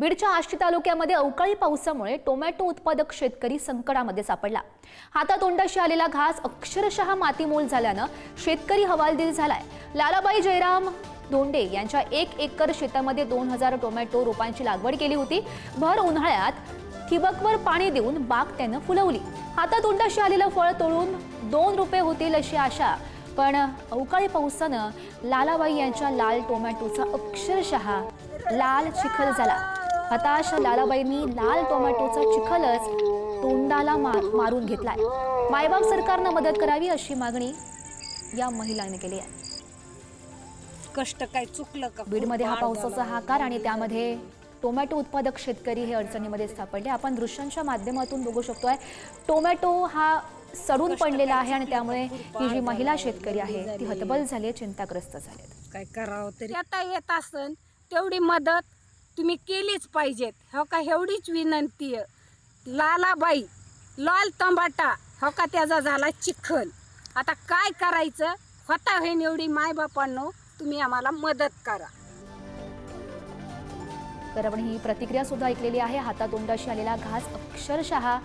बीडच्या आष्टी तालुक्यामध्ये अवकाळी पावसामुळे टोमॅटो उत्पादक शेतकरी संकटामध्ये सापडला. हातातोंडाशी आलेला घास अक्षरशः मातीमोल झाल्यानं शेतकरी हवालदिल झालाय. लालाबाई जयराम धोंडे यांच्या एक एकर शेतामध्ये दोन हजार टोमॅटो रोपांची लागवड केली होती. भर उन्हाळ्यात ठिबकवर पाणी देऊन बाग त्यानं फुलवली. हातातोंडाशी आलेलं फळ तोडून दोन रुपये होतील अशी आशा पण अवकाळी पावसानं लालाबाई यांच्या लाल टोमॅटोचा अक्षरशः लाल चिखल झाला. हताश लालाबाईंनी लाल टोमॅटोचा चिखलच तोंडाला मार मारून घेतलाय. मायबाप सरकारनं मदत करावी अशी मागणी या महिलांनी केली आहे. कष्ट काय चुकलं का? बीडमध्ये हा पावसाचा. हाकार आणि त्यामध्ये टोमॅटो उत्पादक शेतकरी हे अडचणीमध्ये सापडले. आपण दृश्यांच्या माध्यमातून बघू शकतोय टोमॅटो हा सडून पडलेला आहे आणि त्यामुळे ही जी महिला शेतकरी आहे ती हतबल झाली आहे चिंताग्रस्त झाली. काय करावं तरी. आता येत असन तेवढी मदत तुम्ही केलीच पाहिजेत. हो का? एवढीच विनंती आहे. लालाबाई लाल तंबाटा हो का? त्याचा झाला चिखल. आता काय करायचं? होता होईन एवढी मायबापांनो तुम्ही आम्हाला मदत करा. तर आपण ही प्रतिक्रिया सुद्धा ऐकलेली आहे. हातातोंडाशी आलेला घास अक्षरशः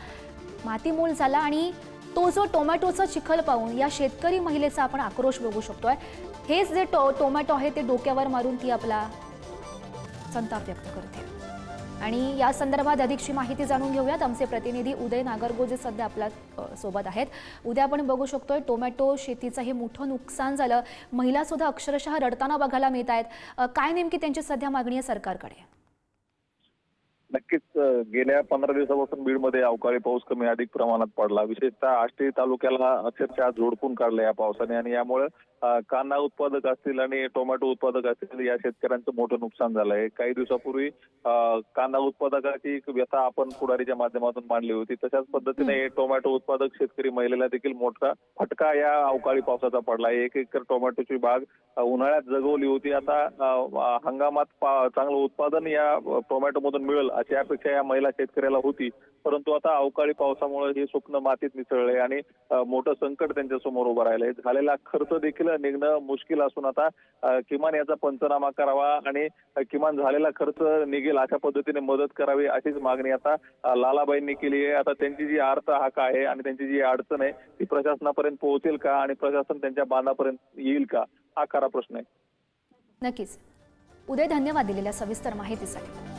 मातीमोल झाला आणि तो जो टोमॅटोचा चिखल पाहून या शेतकरी महिलेचा आपण आक्रोश बघू शकतोय. हेच जे टो टोमॅटो आहे ते डोक्यावर मारून ती आपला संताप व्यक्त करते. आणि या संदर्भात अधिकची माहिती जाणून घेऊयात. आमचे प्रतिनिधी उदय नागरगोजे सध्या आपल्यासोबत आहेत. उद्या आपण बघू शकतोय टोमॅटो शेतीचं हे मोठं नुकसान झालं. महिलासुद्धा अक्षरशः रडताना बघायला मिळत आहेत काय नेमकी त्यांची सध्या मागणी आहे सरकारकडे? नक्कीच गेल्या पंधरा दिवसापासून बीडमध्ये अवकाळी पाऊस कमी अधिक प्रमाणात पडला. विशेषतः आष्टी तालुक्याला अक्षरशः झोडपून काढलं या पावसाने आणि यामुळे कांदा उत्पादक असतील आणि टोमॅटो उत्पादक असतील या शेतकऱ्यांचं मोठं नुकसान झालंय काही दिवसापूर्वी कांदा उत्पादकाची एक व्यथा आपण पुढारीच्या माध्यमातून मांडली होती. तशाच पद्धतीने टोमॅटो उत्पादक शेतकरी महिलेला देखील मोठा फटका या अवकाळी पावसाचा पडला. एक एकर टोमॅटोची बाग उन्हाळ्यात जगवली होती. आता हंगामात चांगलं उत्पादन या टोमॅटोमधून मिळेल अशी अपेक्षा या महिला शेतकऱ्याला होती. परंतु आता अवकाळी पावसामुळे हे स्वप्न मातीत मिसळले आणि मोठं संकट त्यांच्यासमोर उभं राहिलंय. झालेला खर्च देखील निघणं मुश्किल असून आता किमान याचा पंचनामा करावा आणि किमान झालेला खर्च निघेल अशा पद्धतीने मदत करावी अशीच मागणी आता लालाबाईंनी केली आहे. आता त्यांची जी अर्थ हाक आहे आणि त्यांची जी अडचण आहे ती प्रशासनापर्यंत पोहोचेल का आणि प्रशासन त्यांच्या बांधापर्यंत येईल का? हा खरा प्रश्न आहे. नक्कीच. उदय धन्यवाद दिलेल्या सविस्तर माहितीसाठी.